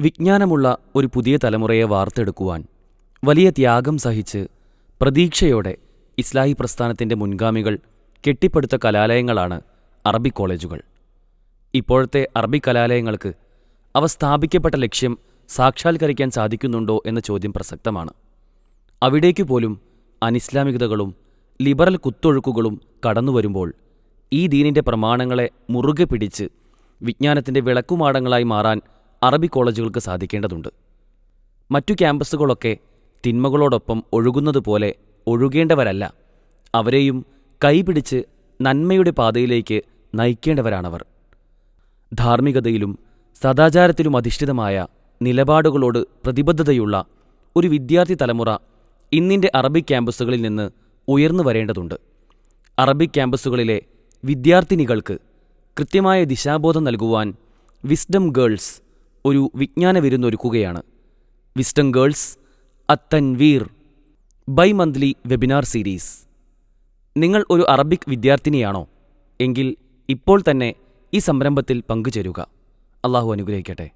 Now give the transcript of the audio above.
വിജ്ഞാനമുള്ള ഒരു പുതിയ തലമുറയെ വാർത്തെടുക്കുവാൻ വലിയ ത്യാഗം സഹിച്ച് പ്രതീക്ഷയോടെ ഇസ്ലാഹി പ്രസ്ഥാനത്തിന്റെ മുൻഗാമികൾ കെട്ടിപ്പടുത്ത കലാലയങ്ങളാണ് അറബി കോളേജുകൾ. ഇപ്പോഴത്തെ അറബി കലാലയങ്ങൾക്ക് അവ സ്ഥാപിക്കപ്പെട്ട ലക്ഷ്യം സാക്ഷാത്കരിക്കാൻ സാധിക്കുന്നുണ്ടോ എന്ന ചോദ്യം പ്രസക്തമാണ്. അവിടേക്കു പോലും അനിസ്ലാമികതകളും ലിബറൽ കുത്തൊഴുക്കുകളും കടന്നുവരുമ്പോൾ ഈ ദീനിന്റെ പ്രമാണങ്ങളെ മുറുകെ പിടിച്ച് വിജ്ഞാനത്തിന്റെ വിളക്കുമാടങ്ങളായി മാറാൻ അറബി കോളേജുകൾക്ക് സാധിക്കേണ്ടതുണ്ട്. മറ്റു ക്യാമ്പസുകളൊക്കെ തിന്മകളോടൊപ്പം ഒഴുകുന്നതുപോലെ ഒഴുകേണ്ടവരല്ല അവരെയും കൈപിടിച്ച് നന്മയുടെ പാതയിലേക്ക് നയിക്കേണ്ടവരാണവർ. ധാർമ്മികതയിലും സദാചാരത്തിലും അധിഷ്ഠിതമായ നിലപാടുകളോട് പ്രതിബദ്ധതയുള്ള ഒരു വിദ്യാർത്ഥി തലമുറ ഇന്നിന്റെ അറബി ക്യാമ്പസുകളിൽ നിന്ന് ഉയർന്നു വരേണ്ടതുണ്ട്. അറബിക് ക്യാമ്പസുകളിലെ വിദ്യാർത്ഥിനികൾക്ക് കൃത്യമായ ദിശാബോധം നൽകുവാൻ വിസ്ഡം ഗേൾസ് ഒരു വിജ്ഞാന വിരുന്നൊരുക്കുകയാണ്. വിസ്റ്റം ഗേൾസ് അത്തൻ വീർ ബൈ മന്ത്ലി വെബിനാർ സീരീസ്. നിങ്ങൾ ഒരു അറബിക് വിദ്യാർത്ഥിനിയാണോ? എങ്കിൽ ഇപ്പോൾ തന്നെ ഈ സംരംഭത്തിൽ പങ്കുചേരുക. അള്ളാഹു അനുഗ്രഹിക്കട്ടെ.